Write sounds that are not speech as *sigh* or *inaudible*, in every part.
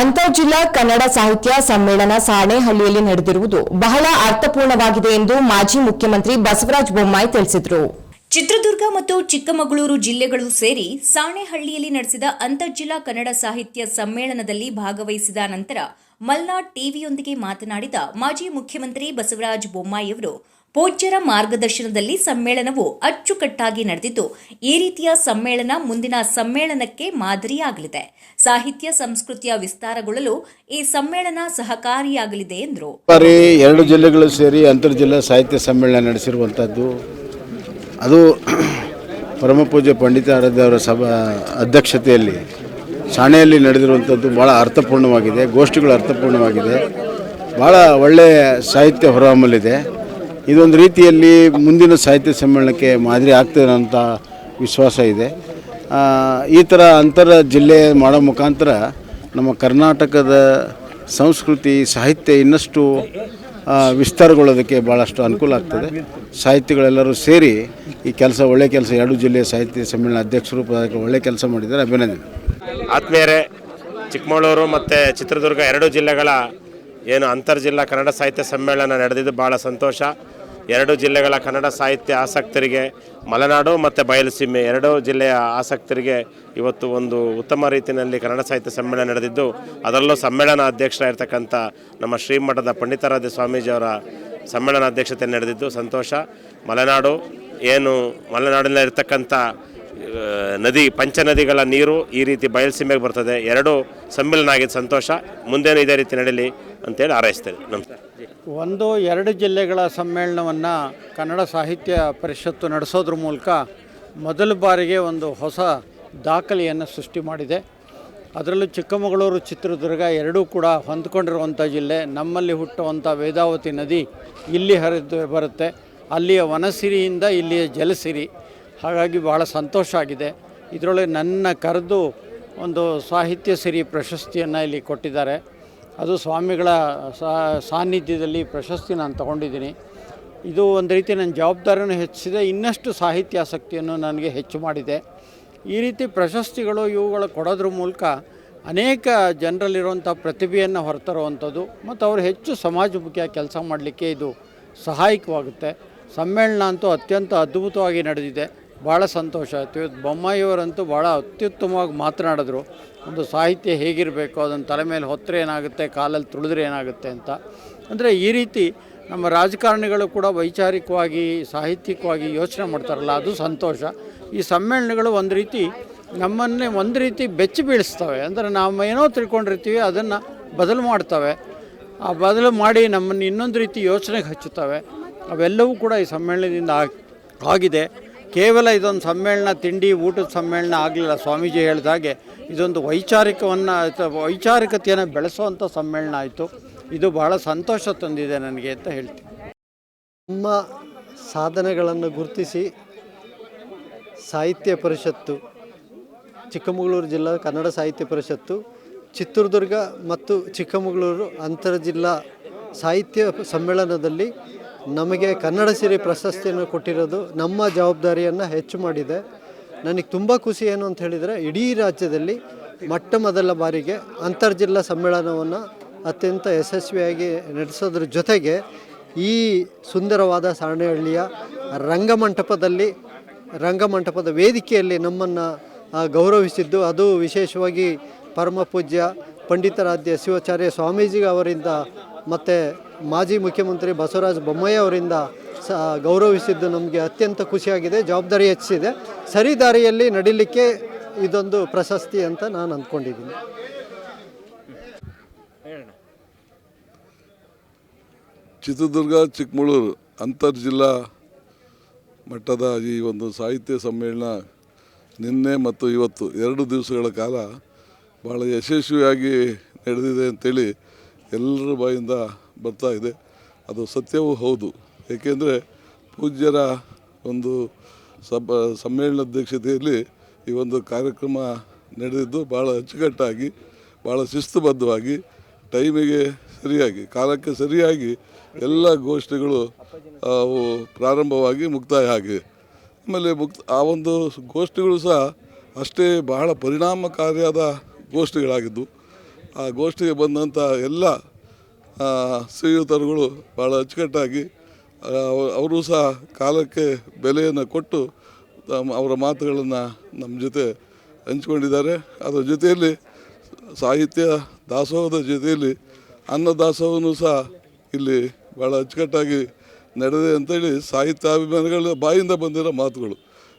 ಅಂತರ್ಜಿಲ್ಲಾ ಕನ್ನಡ ಸಾಹಿತ್ಯ ಸಮ್ಮೇಳನ ಸಾಣೆಹಳ್ಳಿಯಲ್ಲಿ ನಡೆದಿರುವುದು ಬಹಳ ಅರ್ಥಪೂರ್ಣವಾಗಿದೆ ಎಂದು ಮಾಜಿ ಮುಖ್ಯಮಂತ್ರಿ ಬಸವರಾಜ ಬೊಮ್ಮಾಯಿ ತಿಳಿಸಿದರು. ಚಿತ್ರದುರ್ಗ ಮತ್ತು ಚಿಕ್ಕಮಗಳೂರು ಜಿಲ್ಲೆಗಳು ಸೇರಿ ಸಾಣೆಹಳ್ಳಿಯಲ್ಲಿ ನಡೆಸಿದ ಅಂತರ್ಜಿಲ್ಲಾ ಕನ್ನಡ ಸಾಹಿತ್ಯ ಸಮ್ಮೇಳನದಲ್ಲಿ ಭಾಗವಹಿಸಿದ ನಂತರ ಮಲ್ನಾಡ್ ಟಿವಿಯೊಂದಿಗೆ ಮಾತನಾಡಿದ ಮಾಜಿ ಮುಖ್ಯಮಂತ್ರಿ ಬಸವರಾಜ ಬೊಮ್ಮಾಯಿಯವರು ಪೂಜ್ಯರ ಮಾರ್ಗದರ್ಶನದಲ್ಲಿ ಸಮ್ಮೇಳನವು ಅಚ್ಚುಕಟ್ಟಾಗಿ ನಡೆದಿದ್ದು, ಈ ರೀತಿಯ ಸಮ್ಮೇಳನ ಮುಂದಿನ ಸಮ್ಮೇಳನಕ್ಕೆ ಮಾದರಿಯಾಗಲಿದೆ. ಸಾಹಿತ್ಯ, ಸಂಸ್ಕೃತಿಯ ವಿಸ್ತಾರಗೊಳ್ಳಲು ಈ ಸಮ್ಮೇಳನ ಸಹಕಾರಿಯಾಗಲಿದೆ ಎಂದರು. ಬಾರಿ ಎರಡು ಜಿಲ್ಲೆಗಳು ಸೇರಿ ಅಂತರ್ಜಿಲ್ಲಾ ಸಾಹಿತ್ಯ ಸಮ್ಮೇಳನ ನಡೆಸಿರುವಂಥದ್ದು. ಅದು *clears throat* ಪರಮ ಪೂಜ್ಯ ಪಂಡಿತ ಆರಾಧ್ಯ ಸಭಾ ಅಧ್ಯಕ್ಷತೆಯಲ್ಲಿ ಸಾಣೆಯಲ್ಲಿ ನಡೆದಿರುವಂಥದ್ದು ಭಾಳ ಅರ್ಥಪೂರ್ಣವಾಗಿದೆ, ಗೋಷ್ಠಿಗಳು ಅರ್ಥಪೂರ್ಣವಾಗಿದೆ. ಭಾಳ ಒಳ್ಳೆಯ ಸಾಹಿತ್ಯ ಹೊರಹೊಮ್ಮಲಿದೆ. ಇದೊಂದು ರೀತಿಯಲ್ಲಿ ಮುಂದಿನ ಸಾಹಿತ್ಯ ಸಮ್ಮೇಳನಕ್ಕೆ ಮಾದರಿ ಆಗ್ತದೆ ಅಂತ ವಿಶ್ವಾಸ ಇದೆ. ಈ ಥರ ಅಂತರ ಜಿಲ್ಲೆ ಮಾಡೋ ಮುಖಾಂತರ ನಮ್ಮ ಕರ್ನಾಟಕದ ಸಂಸ್ಕೃತಿ, ಸಾಹಿತ್ಯ ಇನ್ನಷ್ಟು ವಿಸ್ತಾರಗೊಳ್ಳೋದಕ್ಕೆ ಭಾಳಷ್ಟು ಅನುಕೂಲ ಆಗ್ತದೆ. ಸಾಹಿತ್ಯಗಳೆಲ್ಲರೂ ಸೇರಿ ಈ ಕೆಲಸ ಒಳ್ಳೆಯ ಕೆಲಸ, ಎರಡು ಜಿಲ್ಲೆಯ ಸಾಹಿತ್ಯ ಸಮ್ಮೇಳನ ಅಧ್ಯಕ್ಷರು ಒಳ್ಳೆಯ ಕೆಲಸ ಮಾಡಿದ್ದಾರೆ. ಅಭಿನಂದನೆ. ಆತ್ಮೀಯರೇ, ಚಿಕ್ಕಮಗಳೂರು ಮತ್ತು ಚಿತ್ರದುರ್ಗ ಎರಡು ಜಿಲ್ಲೆಗಳ ಏನು ಅಂತರ್ಜಿಲ್ಲಾ ಕನ್ನಡ ಸಾಹಿತ್ಯ ಸಮ್ಮೇಳನ ನಡೆದಿದ್ದು ಭಾಳ ಸಂತೋಷ. ಎರಡು ಜಿಲ್ಲೆಗಳ ಕನ್ನಡ ಸಾಹಿತ್ಯ ಆಸಕ್ತರಿಗೆ ಮಲೆನಾಡು ಮತ್ತು ಬಯಲುಸೀಮೆ ಎರಡೂ ಜಿಲ್ಲೆಯ ಆಸಕ್ತರಿಗೆ ಇವತ್ತು ಒಂದು ಉತ್ತಮ ರೀತಿಯಲ್ಲಿ ಕನ್ನಡ ಸಾಹಿತ್ಯ ಸಮ್ಮೇಳನ ನಡೆದಿದ್ದು, ಅದರಲ್ಲೂ ಸಮ್ಮೇಳನ ಅಧ್ಯಕ್ಷರಾಗಿರ್ತಕ್ಕಂಥ ನಮ್ಮ ಶ್ರೀಮಠದ ಪಂಡಿತಾರಾಧ್ಯ ಸ್ವಾಮೀಜಿಯವರ ಸಮ್ಮೇಳನ ಅಧ್ಯಕ್ಷತೆ ನಡೆದಿದ್ದು ಸಂತೋಷ. ಮಲೆನಾಡು ಏನು ಮಲೆನಾಡಿನಲ್ಲಿರ್ತಕ್ಕಂಥ ನದಿ ಪಂಚನದಿಗಳ ನೀರು ಈ ರೀತಿ ಬಯಲುಸೀಮೆಗೆ ಬರ್ತದೆ. ಎರಡು ಸಮ್ಮಿಲನ ಆಗಿದ್ದು ಸಂತೋಷ. ಮುಂದೇನು ಇದೇ ರೀತಿ ನಡೀಲಿ ಅಂತೇಳಿ ಆರೈಸ್ತೇನೆ ನಮಸ್ಕಾರ. ಒಂದು, ಎರಡು ಜಿಲ್ಲೆಗಳ ಸಮ್ಮೇಳನವನ್ನು ಕನ್ನಡ ಸಾಹಿತ್ಯ ಪರಿಷತ್ತು ನಡೆಸೋದ್ರ ಮೂಲಕ ಮೊದಲ ಬಾರಿಗೆ ಒಂದು ಹೊಸ ದಾಖಲೆಯನ್ನು ಸೃಷ್ಟಿ ಮಾಡಿದೆ. ಅದರಲ್ಲೂ ಚಿಕ್ಕಮಗಳೂರು, ಚಿತ್ರದುರ್ಗ ಎರಡೂ ಕೂಡ ಹೊಂದ್ಕೊಂಡಿರುವಂಥ ಜಿಲ್ಲೆ. ನಮ್ಮಲ್ಲಿ ಹುಟ್ಟುವಂಥ ವೇದಾವತಿ ನದಿ ಇಲ್ಲಿ ಹರಿದು ಬರುತ್ತೆ. ಅಲ್ಲಿಯ ವನಸಿರಿಯಿಂದ ಇಲ್ಲಿಯ ಜಲಸಿರಿ. ಹಾಗಾಗಿ ಭಾಳ ಸಂತೋಷ ಆಗಿದೆ. ಇದರೊಳಗೆ ನನ್ನ ಕರೆದು ಒಂದು ಸಾಹಿತ್ಯ ಸಿರಿ ಪ್ರಶಸ್ತಿಯನ್ನು ಇಲ್ಲಿ ಕೊಟ್ಟಿದ್ದಾರೆ. ಅದು ಸ್ವಾಮಿಗಳ ಸಾನ್ನಿಧ್ಯದಲ್ಲಿ ಪ್ರಶಸ್ತಿ ನಾನು ತಗೊಂಡಿದ್ದೀನಿ. ಇದು ಒಂದು ರೀತಿ ನನ್ನ ಜವಾಬ್ದಾರಿಯನ್ನು ಹೆಚ್ಚಿಸಿದೆ. ಇನ್ನಷ್ಟು ಸಾಹಿತ್ಯಾಸಕ್ತಿಯನ್ನು ನನಗೆ ಹೆಚ್ಚು ಮಾಡಿದೆ. ಈ ರೀತಿ ಪ್ರಶಸ್ತಿಗಳು ಇವುಗಳು ಕೊಡೋದ್ರ ಮೂಲಕ ಅನೇಕ ಜನರಲ್ಲಿರುವಂಥ ಪ್ರತಿಭೆಯನ್ನು ಹೊರತರುವಂಥದ್ದು ಮತ್ತು ಅವರು ಹೆಚ್ಚು ಸಮಾಜಮುಖಿಯಾಗಿ ಕೆಲಸ ಮಾಡಲಿಕ್ಕೆ ಇದು ಸಹಾಯಕವಾಗುತ್ತೆ. ಸಮ್ಮೇಳನ ಅಂತೂ ಅತ್ಯಂತ ಅದ್ಭುತವಾಗಿ ನಡೆದಿದೆ. ಭಾಳ ಸಂತೋಷ ಆಯಿತು. ಇವತ್ತು ಬೊಮ್ಮಾಯಿಯವರಂತೂ ಭಾಳ ಅತ್ಯುತ್ತಮವಾಗಿ ಮಾತನಾಡಿದ್ರು. ಒಂದು ಸಾಹಿತ್ಯ ಹೇಗಿರಬೇಕು, ಅದನ್ನು ತಲೆ ಮೇಲೆ ಹೊತ್ತರೆ ಏನಾಗುತ್ತೆ, ಕಾಲಲ್ಲಿ ತುಳಿದ್ರೆ ಏನಾಗುತ್ತೆ ಅಂತ. ಅಂದರೆ ಈ ರೀತಿ ನಮ್ಮ ರಾಜಕಾರಣಿಗಳು ಕೂಡ ವೈಚಾರಿಕವಾಗಿ, ಸಾಹಿತ್ಯಿಕವಾಗಿ ಯೋಚನೆ ಮಾಡ್ತಾರಲ್ಲ, ಅದು ಸಂತೋಷ. ಈ ಸಮ್ಮೇಳನಗಳು ಒಂದು ರೀತಿ ನಮ್ಮನ್ನೇ ಒಂದು ರೀತಿ ಬೆಚ್ಚಿ ಬೀಳಿಸ್ತವೆ. ಅಂದರೆ ನಾವು ಏನೋ ತಿಳ್ಕೊಂಡಿರ್ತೀವಿ, ಅದನ್ನು ಬದಲು ಮಾಡ್ತವೆ. ಆ ಬದಲು ಮಾಡಿ ನಮ್ಮನ್ನು ಇನ್ನೊಂದು ರೀತಿ ಯೋಚನೆಗೆ ಹಚ್ಚುತ್ತವೆ. ಅವೆಲ್ಲವೂ ಕೂಡ ಈ ಸಮ್ಮೇಳನದಿಂದ ಆಗ್- ಆಗಿದೆ. ಕೇವಲ ಇದೊಂದು ಸಮ್ಮೇಳನ, ತಿಂಡಿ, ಊಟದ ಸಮ್ಮೇಳನ ಆಗಲಿಲ್ಲ. ಸ್ವಾಮೀಜಿ ಹೇಳಿದ ಹಾಗೆ ಇದೊಂದು ವೈಚಾರಿಕವನ್ನು ವೈಚಾರಿಕತೆಯನ್ನು ಬೆಳೆಸುವಂಥ ಸಮ್ಮೇಳನ ಆಯಿತು. ಇದು ಬಹಳ ಸಂತೋಷ ತಂದಿದೆ ನನಗೆ ಅಂತ ಹೇಳ್ತೀನಿ. ನಮ್ಮ ಸಾಧನೆಗಳನ್ನು ಗುರುತಿಸಿ ಸಾಹಿತ್ಯ ಪರಿಷತ್ತು, ಚಿಕ್ಕಮಗಳೂರು ಜಿಲ್ಲಾ, ಕನ್ನಡ ಸಾಹಿತ್ಯ ಪರಿಷತ್ತು, ಚಿತ್ರದುರ್ಗ ಮತ್ತು ಚಿಕ್ಕಮಗಳೂರು ಅಂತರ್ ಜಿಲ್ಲಾ ಸಾಹಿತ್ಯ ಸಮ್ಮೇಳನದಲ್ಲಿ ನಮಗೆ ಕನ್ನಡ ಸಿರಿ ಪ್ರಶಸ್ತಿಯನ್ನು ಕೊಟ್ಟಿರೋದು ನಮ್ಮ ಜವಾಬ್ದಾರಿಯನ್ನು ಹೆಚ್ಚು ಮಾಡಿದೆ. ನನಗೆ ತುಂಬ ಖುಷಿ ಏನು ಅಂತ ಹೇಳಿದರೆ ಇಡೀ ರಾಜ್ಯದಲ್ಲಿ ಮೊಟ್ಟ ಮೊದಲ ಬಾರಿಗೆ ಅಂತರ್ಜಿಲ್ಲಾ ಸಮ್ಮೇಳನವನ್ನು ಅತ್ಯಂತ ಯಶಸ್ವಿಯಾಗಿ ನಡೆಸೋದ್ರ ಜೊತೆಗೆ ಈ ಸುಂದರವಾದ ಸಾಣೆಹಳ್ಳಿಯ ರಂಗಮಂಟಪದಲ್ಲಿ, ರಂಗಮಂಟಪದ ವೇದಿಕೆಯಲ್ಲಿ ನಮ್ಮನ್ನು ಗೌರವಿಸಿದ್ದು. ಅದು ವಿಶೇಷವಾಗಿ ಪರಮ ಪೂಜ್ಯ ಪಂಡಿತರಾಧ್ಯ ಶಿವಾಚಾರ್ಯ ಸ್ವಾಮೀಜಿ ಅವರಿಂದ ಮತ್ತು ಮಾಜಿ ಮುಖ್ಯಮಂತ್ರಿ ಬಸವರಾಜ ಬೊಮ್ಮಯ್ಯ ಅವರಿಂದ ಸ, ಗೌರವಿಸಿದ್ದು ನಮಗೆ ಅತ್ಯಂತ ಖುಷಿಯಾಗಿದೆ, ಜವಾಬ್ದಾರಿ ಹೆಚ್ಚಿದೆ. ಸರಿ ದಾರಿಯಲ್ಲಿ ನಡೀಲಿಕ್ಕೆ ಇದೊಂದು ಪ್ರಶಸ್ತಿ ಅಂತ ನಾನು ಅಂದ್ಕೊಂಡಿದ್ದೀನಿ. ಚಿತ್ರದುರ್ಗ, ಚಿಕ್ಕಮಗಳೂರು ಅಂತರ್ಜಿಲ್ಲಾ ಮಟ್ಟದ ಈ ಒಂದು ಸಾಹಿತ್ಯ ಸಮ್ಮೇಳನ ನಿನ್ನೆ ಮತ್ತು ಇವತ್ತು ಎರಡು ದಿವಸಗಳ ಕಾಲ ಭಾಳ ಯಶಸ್ವಿಯಾಗಿ ನಡೆದಿದೆ ಅಂತೇಳಿ ಎಲ್ಲರ ಬಾಯಿಂದ ಬರ್ತಾ ಇದೆ. ಅದು ಸತ್ಯವೂ ಹೌದು. ಏಕೆಂದರೆ ಪೂಜ್ಯರ ಒಂದು ಸಭ ಸಮ್ಮೇಳನಾಧ್ಯಕ್ಷತೆಯಲ್ಲಿ ಈ ಒಂದು ಕಾರ್ಯಕ್ರಮ ನಡೆದಿದ್ದು ಭಾಳ ಅಚ್ಚುಕಟ್ಟಾಗಿ ಭಾಳ ಶಿಸ್ತುಬದ್ಧವಾಗಿ, ಟೈಮಿಗೆ ಸರಿಯಾಗಿ, ಕಾಲಕ್ಕೆ ಸರಿಯಾಗಿ ಎಲ್ಲ ಗೋಷ್ಠಿಗಳು ಅವು ಪ್ರಾರಂಭವಾಗಿ ಮುಕ್ತಾಯ ಆಗಿದೆ ಆಮೇಲೆ ಮುಕ್ತ, ಆ ಒಂದು ಗೋಷ್ಠಿಗಳು ಸಹ ಅಷ್ಟೇ ಬಹಳ ಪರಿಣಾಮಕಾರಿಯಾದ ಗೋಷ್ಠಿಗಳಾಗಿದ್ದು ಆ ಗೋಷ್ಠಿಗೆ ಬಂದಂಥ ಎಲ್ಲ ಶ್ರೀಯುತರುಗಳು ಭಾಳ ಅಚ್ಚುಕಟ್ಟಾಗಿ ಅವರು ಸಹ ಕಾಲಕ್ಕೆ ಬೆಲೆಯನ್ನು ಕೊಟ್ಟು ಅವರ ಮಾತುಗಳನ್ನು ನಮ್ಮ ಜೊತೆ ಹಂಚ್ಕೊಂಡಿದ್ದಾರೆ. ಅದರ ಜೊತೆಯಲ್ಲಿ ಸಾಹಿತ್ಯ ದಾಸೋಹದ ಜೊತೆಯಲ್ಲಿ ಅನ್ನ ಸಹ ಇಲ್ಲಿ ಭಾಳ ಅಚ್ಚುಕಟ್ಟಾಗಿ ನಡೆದಿದೆ ಅಂತೇಳಿ ಸಾಹಿತ್ಯಾಭಿಮಾನಿಗಳ ಬಾಯಿಂದ ಬಂದಿರೋ ಮಾತುಗಳು.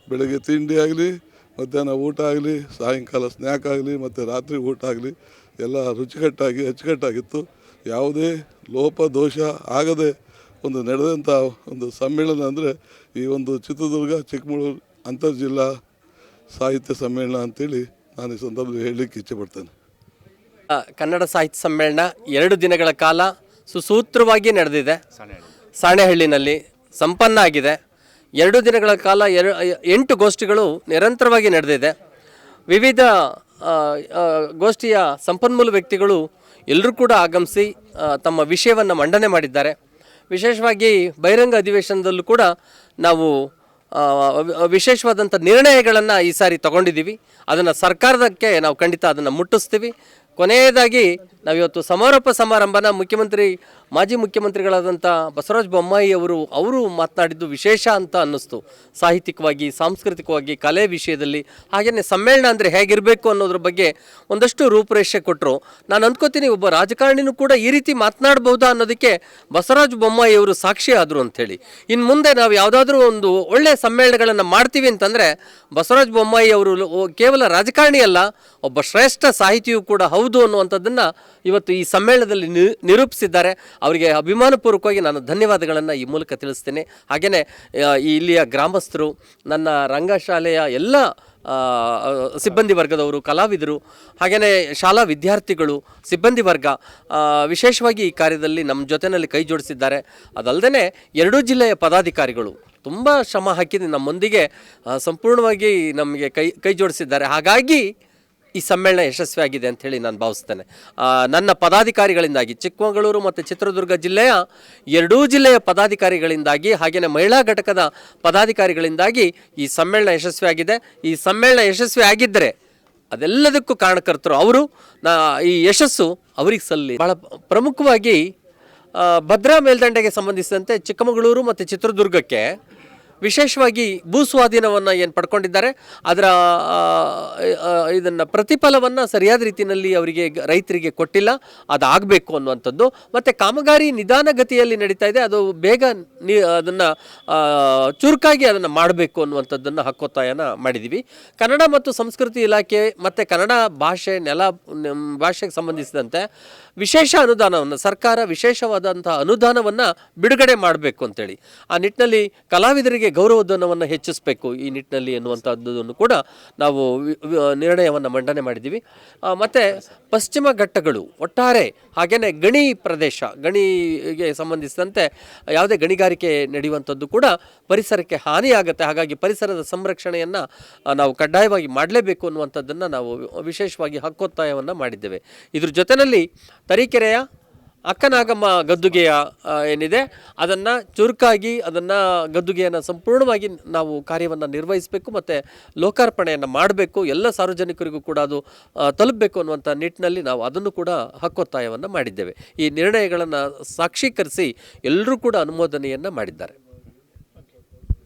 ಬೆಳಗ್ಗೆ ತಿಂಡಿ ಆಗಲಿ, ಮಧ್ಯಾಹ್ನ ಊಟ ಆಗಲಿ, ಸಾಯಂಕಾಲ ಸ್ನ್ಯಾಕ್ ಆಗಲಿ, ಮತ್ತು ರಾತ್ರಿ ಊಟ ಆಗಲಿ, ಎಲ್ಲ ರುಚಿಕಟ್ಟಾಗಿ, ಅಚ್ಚುಕಟ್ಟಾಗಿತ್ತು. ಯಾವುದೇ ಲೋಪ, ದೋಷ ಆಗದೆ ಒಂದು ನಡೆದಂಥ ಒಂದು ಸಮ್ಮೇಳನ ಅಂದರೆ ಈ ಒಂದು ಚಿತ್ರದುರ್ಗ, ಚಿಕ್ಕಮಗಳೂರು ಅಂತರ್ಜಿಲ್ಲಾ ಸಾಹಿತ್ಯ ಸಮ್ಮೇಳನ ಅಂತೇಳಿ ನಾನು ಈ ಸಂದರ್ಭದಲ್ಲಿ ಹೇಳಲಿಕ್ಕೆ ಇಚ್ಛೆ ಪಡ್ತೇನೆ. ಕನ್ನಡ ಸಾಹಿತ್ಯ ಸಮ್ಮೇಳನ ಎರಡು ದಿನಗಳ ಕಾಲ ಸುಸೂತ್ರವಾಗಿ ನಡೆದಿದೆ. ಸಾಣೆಹಳ್ಳಿನಲ್ಲಿ ಸಂಪನ್ನ ಆಗಿದೆ. ಎರಡು ದಿನಗಳ ಕಾಲ ಎರ ಎಂಟು ಗೋಷ್ಠಿಗಳು ನಿರಂತರವಾಗಿ ನಡೆದಿದೆ. ವಿವಿಧ ಗೋಷ್ಠಿಯ ಸಂಪನ್ಮೂಲ ವ್ಯಕ್ತಿಗಳು ಎಲ್ಲರೂ ಕೂಡ ಆಗಮಿಸಿ ತಮ್ಮ ವಿಷಯವನ್ನು ಮಂಡನೆ ಮಾಡಿದ್ದಾರೆ. ವಿಶೇಷವಾಗಿ ಬಹಿರಂಗ ಅಧಿವೇಶನದಲ್ಲೂ ಕೂಡ ನಾವು ವಿಶೇಷವಾದಂಥ ನಿರ್ಣಯಗಳನ್ನು ಈ ಸಾರಿ ತಗೊಂಡಿದ್ದೀವಿ. ಅದನ್ನು ಸರ್ಕಾರದಕ್ಕೆ ನಾವು ಖಂಡಿತ ಅದನ್ನು ಮುಟ್ಟಿಸ್ತೀವಿ. ಕೊನೆಯದಾಗಿ ನಾವಿವತ್ತು ಸಮಾರೋಪ ಸಮಾರಂಭನ ಮುಖ್ಯಮಂತ್ರಿ ಮಾಜಿ ಮುಖ್ಯಮಂತ್ರಿಗಳಾದಂಥ ಬಸವರಾಜ ಬೊಮ್ಮಾಯಿ ಅವರು ಅವರು ಮಾತನಾಡಿದ್ದು ವಿಶೇಷ ಅಂತ ಅನ್ನಿಸ್ತು. ಸಾಹಿತ್ಯಿಕವಾಗಿ, ಸಾಂಸ್ಕೃತಿಕವಾಗಿ, ಕಲೆ ವಿಷಯದಲ್ಲಿ ಹಾಗೆಯೇ ಸಮ್ಮೇಳನ ಅಂದರೆ ಹೇಗಿರಬೇಕು ಅನ್ನೋದ್ರ ಬಗ್ಗೆ ಒಂದಷ್ಟು ರೂಪುರೇಷೆ ಕೊಟ್ಟರು ನಾನು ಅಂದ್ಕೋತೀನಿ, ಒಬ್ಬ ರಾಜಕಾರಣಿನೂ ಕೂಡ ಈ ರೀತಿ ಮಾತನಾಡಬಹುದಾ ಅನ್ನೋದಕ್ಕೆ ಬಸವರಾಜ ಬೊಮ್ಮಾಯಿ ಅವರು ಸಾಕ್ಷಿ ಆದರು ಅಂಥೇಳಿ. ಇನ್ನು ಮುಂದೆ ನಾವು ಯಾವುದಾದ್ರೂ ಒಂದು ಒಳ್ಳೆಯ ಸಮ್ಮೇಳನಗಳನ್ನು ಮಾಡ್ತೀವಿ ಅಂತಂದರೆ, ಬಸವರಾಜ ಬೊಮ್ಮಾಯಿ ಅವರು ಕೇವಲ ರಾಜಕಾರಣಿ ಅಲ್ಲ, ಒಬ್ಬ ಶ್ರೇಷ್ಠ ಸಾಹಿತಿಯೂ ಕೂಡ ಹೌದು ಅನ್ನುವಂಥದ್ದನ್ನು ಇವತ್ತು ಈ ಸಮ್ಮೇಳನದಲ್ಲಿ ನಿರೂಪಿಸಿದ್ದಾರೆ. ಅವರಿಗೆ ಅಭಿಮಾನಪೂರ್ವಕವಾಗಿ ನಾನು ಧನ್ಯವಾದಗಳನ್ನು ಈ ಮೂಲಕ ತಿಳಿಸ್ತೇನೆ. ಹಾಗೆಯೇ ಇಲ್ಲಿಯ ಗ್ರಾಮಸ್ಥರು, ನನ್ನ ರಂಗಶಾಲೆಯ ಎಲ್ಲ ಸಿಬ್ಬಂದಿ ವರ್ಗದವರು, ಕಲಾವಿದರು ಹಾಗೆಯೇ ಶಾಲಾ ವಿದ್ಯಾರ್ಥಿಗಳು, ಸಿಬ್ಬಂದಿ ವರ್ಗ ವಿಶೇಷವಾಗಿ ಈ ಕಾರ್ಯದಲ್ಲಿ ನಮ್ಮ ಜೊತೆಯಲ್ಲಿ ಕೈ ಜೋಡಿಸಿದ್ದಾರೆ. ಅದಲ್ಲದೆ ಎರಡೂ ಜಿಲ್ಲೆಯ ಪದಾಧಿಕಾರಿಗಳು ತುಂಬ ಶ್ರಮ ಹಾಕಿದ್ದು ನಮ್ಮೊಂದಿಗೆ ಸಂಪೂರ್ಣವಾಗಿ ನಮಗೆ ಕೈ ಕೈ ಜೋಡಿಸಿದ್ದಾರೆ. ಹಾಗಾಗಿ ಈ ಸಮ್ಮೇಳನ ಯಶಸ್ವಿಯಾಗಿದೆ ಅಂತ ಹೇಳಿ ನಾನು ಭಾವಿಸ್ತೇನೆ. ನನ್ನ ಪದಾಧಿಕಾರಿಗಳಿಂದಾಗಿ ಚಿಕ್ಕಮಗಳೂರು ಮತ್ತು ಚಿತ್ರದುರ್ಗ ಜಿಲ್ಲೆಯ ಎರಡೂ ಜಿಲ್ಲೆಯ ಪದಾಧಿಕಾರಿಗಳಿಂದಾಗಿ ಹಾಗೆಯೇ ಮಹಿಳಾ ಘಟಕದ ಪದಾಧಿಕಾರಿಗಳಿಂದಾಗಿ ಈ ಸಮ್ಮೇಳನ ಯಶಸ್ವಿಯಾಗಿದೆ. ಈ ಸಮ್ಮೇಳನ ಯಶಸ್ವಿ ಆಗಿದ್ದರೆ ಅದೆಲ್ಲದಕ್ಕೂ ಕಾರಣಕರ್ತರು ಅವರು. ನಾ, ಈ ಯಶಸ್ಸು ಅವರಿಗೆ ಸಲ್ಲಿ ಬಹಳ ಪ್ರಮುಖವಾಗಿ ಭದ್ರಾ ಮೇಲ್ದಂಡೆಗೆ ಸಂಬಂಧಿಸಿದಂತೆ ಚಿಕ್ಕಮಗಳೂರು ಮತ್ತು ಚಿತ್ರದುರ್ಗಕ್ಕೆ ವಿಶೇಷವಾಗಿ ಭೂ ಸ್ವಾಧೀನವನ್ನು ಏನು ಪಡ್ಕೊಂಡಿದ್ದಾರೆ, ಅದರ ಇದನ್ನು ಪ್ರತಿಫಲವನ್ನು ಸರಿಯಾದ ರೀತಿಯಲ್ಲಿ ಅವರಿಗೆ ರೈತರಿಗೆ ಕೊಟ್ಟಿಲ್ಲ, ಅದಾಗಬೇಕು ಅನ್ನುವಂಥದ್ದು. ಮತ್ತು ಕಾಮಗಾರಿ ನಿಧಾನಗತಿಯಲ್ಲಿ ನಡೀತಾ ಇದೆ, ಅದು ಬೇಗ ನೀ, ಅದನ್ನು ಚುರುಕಾಗಿ ಅದನ್ನು ಮಾಡಬೇಕು ಅನ್ನುವಂಥದ್ದನ್ನು ಹಕ್ಕೊತ್ತಾಯನ ಮಾಡಿದ್ದೀವಿ ಕನ್ನಡ ಮತ್ತು ಸಂಸ್ಕೃತಿ ಇಲಾಖೆ ಮತ್ತು ಕನ್ನಡ ಭಾಷೆ ನೆಲ ಭಾಷೆಗೆ ಸಂಬಂಧಿಸಿದಂತೆ ವಿಶೇಷ ಅನುದಾನವನ್ನು, ಸರ್ಕಾರ ವಿಶೇಷವಾದಂಥ ಅನುದಾನವನ್ನು ಬಿಡುಗಡೆ ಮಾಡಬೇಕು ಅಂತೇಳಿ. ಆ ನಿಟ್ಟಿನಲ್ಲಿ ಕಲಾವಿದರಿಗೆ ಗೌರವಧನವನ್ನು ಹೆಚ್ಚಿಸಬೇಕು ಈ ನಿಟ್ಟಿನಲ್ಲಿ ಎನ್ನುವಂಥದ್ದನ್ನು ಕೂಡ ನಾವು ನಿರ್ಣಯವನ್ನು ಮಂಡನೆ ಮಾಡಿದ್ದೀವಿ. ಮತ್ತೆ ಪಶ್ಚಿಮ ಘಟ್ಟಗಳು ಒಟ್ಟಾರೆ ಹಾಗೆಯೇ ಗಣಿ ಪ್ರದೇಶ, ಗಣಿಗೆ ಸಂಬಂಧಿಸಿದಂತೆ ಯಾವುದೇ ಗಣಿಗಾರಿಕೆ ನಡೆಯುವಂಥದ್ದು ಕೂಡ ಪರಿಸರಕ್ಕೆ ಹಾನಿಯಾಗುತ್ತೆ. ಹಾಗಾಗಿ ಪರಿಸರದ ಸಂರಕ್ಷಣೆಯನ್ನು ನಾವು ಕಡ್ಡಾಯವಾಗಿ ಮಾಡಲೇಬೇಕು ಅನ್ನುವಂಥದ್ದನ್ನು ನಾವು ವಿಶೇಷವಾಗಿ ಹಕ್ಕೊತ್ತಾಯವನ್ನು ಮಾಡಿದ್ದೇವೆ. ಇದ್ರ ಜೊತೆಯಲ್ಲಿ ತರೀಕೆರೆಯ ಅಕ್ಕನಾಗಮ್ಮ ಗದ್ದುಗೆಯ ಏನಿದೆ, ಅದನ್ನು ಚುರುಕಾಗಿ ಅದನ್ನು ಗದ್ದುಗೆಯನ್ನು ಸಂಪೂರ್ಣವಾಗಿ ನಾವು ಕಾರ್ಯವನ್ನು ನಿರ್ವಹಿಸಬೇಕು ಮತ್ತು ಲೋಕಾರ್ಪಣೆಯನ್ನು ಮಾಡಬೇಕು, ಎಲ್ಲ ಸಾರ್ವಜನಿಕರಿಗೂ ಕೂಡ ಅದು ತಲುಪಬೇಕು ಅನ್ನುವಂಥ ನಿಟ್ಟಿನಲ್ಲಿ ನಾವು ಅದನ್ನು ಕೂಡ ಹಕ್ಕೊತ್ತಾಯವನ್ನು ಮಾಡಿದ್ದೇವೆ. ಈ ನಿರ್ಣಯಗಳನ್ನು ಸಾಕ್ಷೀಕರಿಸಿ ಎಲ್ಲರೂ ಕೂಡ ಅನುಮೋದನೆಯನ್ನು ಮಾಡಿದ್ದಾರೆ.